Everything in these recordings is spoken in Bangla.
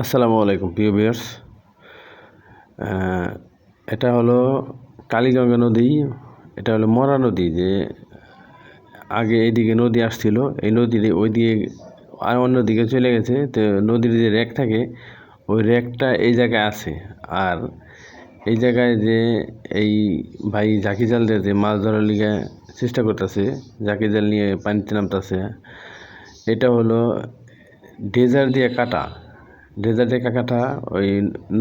আসসালামু আলাইকুম, প্রিয় বিয়ার্স এটা হলো কালীগঙ্গা নদী, এটা হলো মরা নদী যে আগে এইদিকে নদী আসছিল, এই নদীর ওই দিকে আর অন্যদিকে চলে গেছে। তো নদীর যে র্যাক থাকে, ওই র্যাকটা এই জায়গায় আছে। আর এই জায়গায় যে এই ভাই ঝাঁকি জাল দিয়ে যে মাছ ধরার লিগে চেষ্টা করতেছে ঝাঁকি জাল নিয়ে পানিতে নামতেছে, এটা হলো ডেজার দিয়ে কাটা। ডেজার দিয়ে কাটা ওই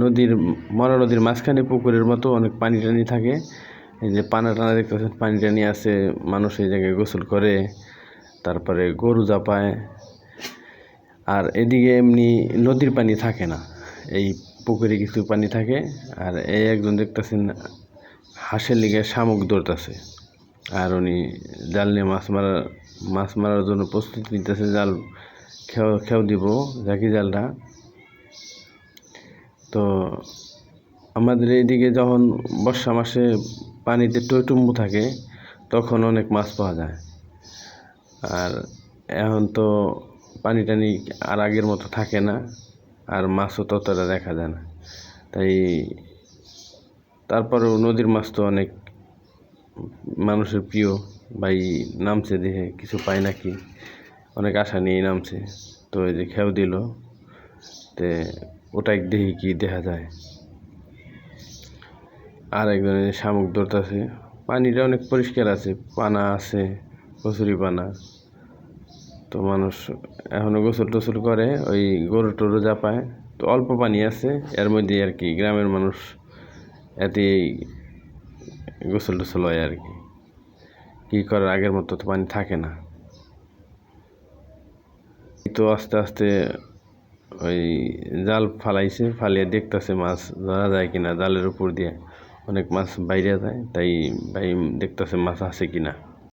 নদীর, মরা নদীর মাঝখানে পুকুরের মতো অনেক পানি টানি থাকে। এই যে পানা টানা দেখতেছেন পানি টানি আছে, মানুষ এই জায়গায় গোসল করে, তারপরে গরু জাপায় আর এদিকে এমনি নদীর পানি থাকে না, এই পুকুরে কিছু পানি থাকে। আর এই একজন দেখতেছেন, হাঁসের লিগে শামুক ধরতেছে আর উনি জাল নিয়ে মাছ মারার মাছ মারার জন্য প্রস্তুতি নিতেছে, জাল খেও খেও দিব ঝাঁকি জালটা। তো আমাদের এইদিকে যখন বর্ষা মাসে পানিতে টইটুম্বু থাকে, তখন অনেক মাছ পাওয়া যায়। আর এখন তো পানি টানি আর আগের মতো থাকে না, আর মাছও ততটা দেখা যায় না। তাই তারপরেও নদীর মাছ তো অনেক মানুষের প্রিয়, ভাই নামছে দেখে, কিছু পায় নাকি? অনেক আশা নিয়েই নামছে। তো এই যে খেয়াও দিল, তে ওটাই দেখি কি দেখা যায়। আর একজনের শামুক ধরতেছে। পানিটা অনেক পরিষ্কার আছে, পানা আছে, কচুরি পানা। তো মানুষ এখনও গোসল টোসল করে, ওই গরু টরু পায়, তো অল্প পানি আছে, এর মধ্যে আর কি গ্রামের মানুষ এতে গোসল টোসল হয় আর কি। কী করার আগের মতো তো পানি থাকে না। তো আস্তে আস্তে ওই জাল ফালাইছে, ফালিয়ে দেখতেছে মাছ ধরা যায় কিনা জালের উপর দিয়ে। অনেক মাছ বাইরে যায়, তাই ভাই দেখতেছে মাছ আছে কিনা।